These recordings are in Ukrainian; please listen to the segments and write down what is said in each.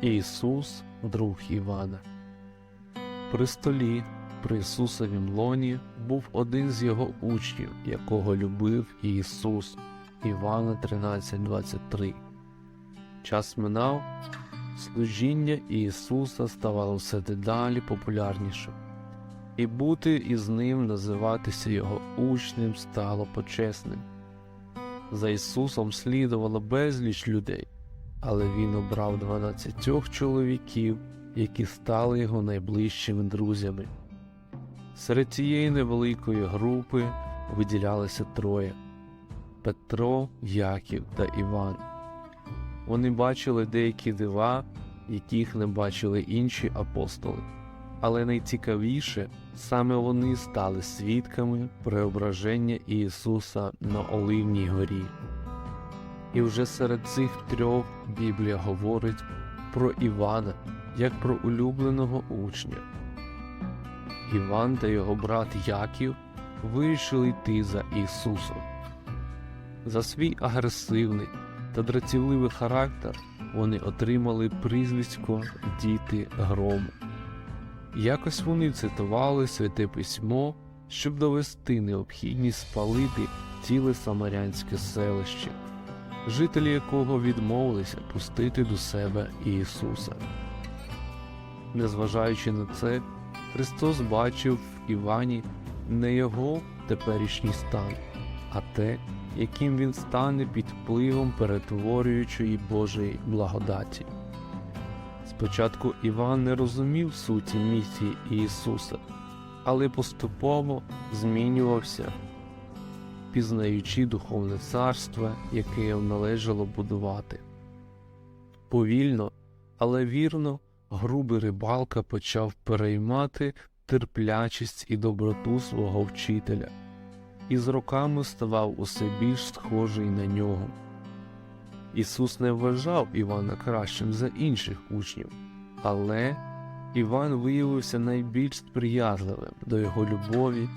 Ісус, друг Івана. При столі, при Ісусовім лоні, був один з його учнів, якого любив Ісус, Івана 13:23. Час минав, служіння Ісуса ставало все дедалі популярнішим, і бути із ним називатися його учнем стало почесним. За Ісусом слідувало безліч людей, але Він обрав дванадцятьох чоловіків, які стали його найближчими друзями. Серед цієї невеликої групи виділялися троє Петро, Яків та Іван. Вони бачили деякі дива, яких не бачили інші апостоли. Але найцікавіше, саме вони стали свідками преображення Ісуса на Оливній горі. І вже серед цих трьох Біблія говорить про Івана як про улюбленого учня. Іван та його брат Яків вирішили йти за Ісусом. За свій агресивний та дратівливий характер вони отримали прізвисько Діти грому. Якось вони цитували святе письмо, щоб довести необхідність спалити ціле самарянське селище, жителі якого відмовилися пустити до себе Ісуса. Незважаючи на це, Христос бачив в Івані не його теперішній стан, а те, яким він стане під впливом перетворюючої Божої благодаті. Спочатку Іван не розумів суті місії Ісуса, але поступово змінювався, пізнаючи духовне царство, яке йому належало будувати. Повільно, але вірно, грубий рибалка почав переймати терплячість і доброту свого вчителя, і з роками ставав усе більш схожий на нього. Ісус не вважав Івана кращим за інших учнів, але Іван виявився найбільш сприязливим до його любові.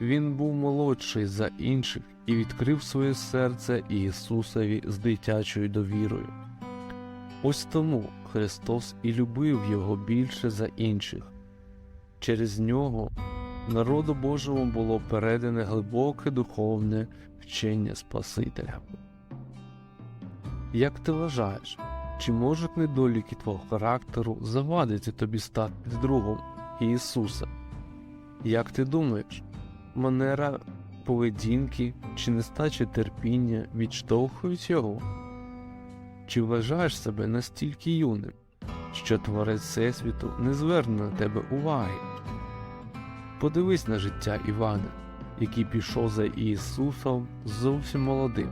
Він був молодший за інших і відкрив своє серце Ісусові з дитячою довірою. Ось тому Христос і любив його більше за інших. Через нього народу Божому було передане глибоке духовне вчення Спасителя. Як ти вважаєш, чи можуть недоліки твого характеру завадити тобі стати другом Ісуса? Як ти думаєш, манера поведінки чи нестача терпіння відштовхують його? Чи вважаєш себе настільки юним, що творець Всесвіту не зверне на тебе уваги? Подивись на життя Івана, який пішов за Ісусом зовсім молодим,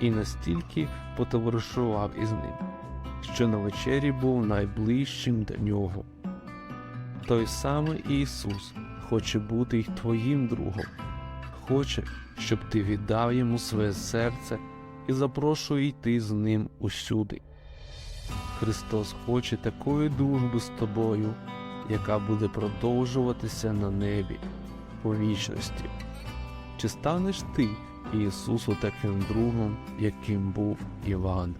і настільки потоваришував із ним, що на вечері був найближчим до нього. Той самий Ісус хоче бути й твоїм другом, хоче, щоб ти віддав йому своє серце і запрошує йти з ним усюди. Христос хоче такої дружби з тобою, яка буде продовжуватися на небі по вічності. Чи станеш ти Ісусу таким другом, яким був Іван?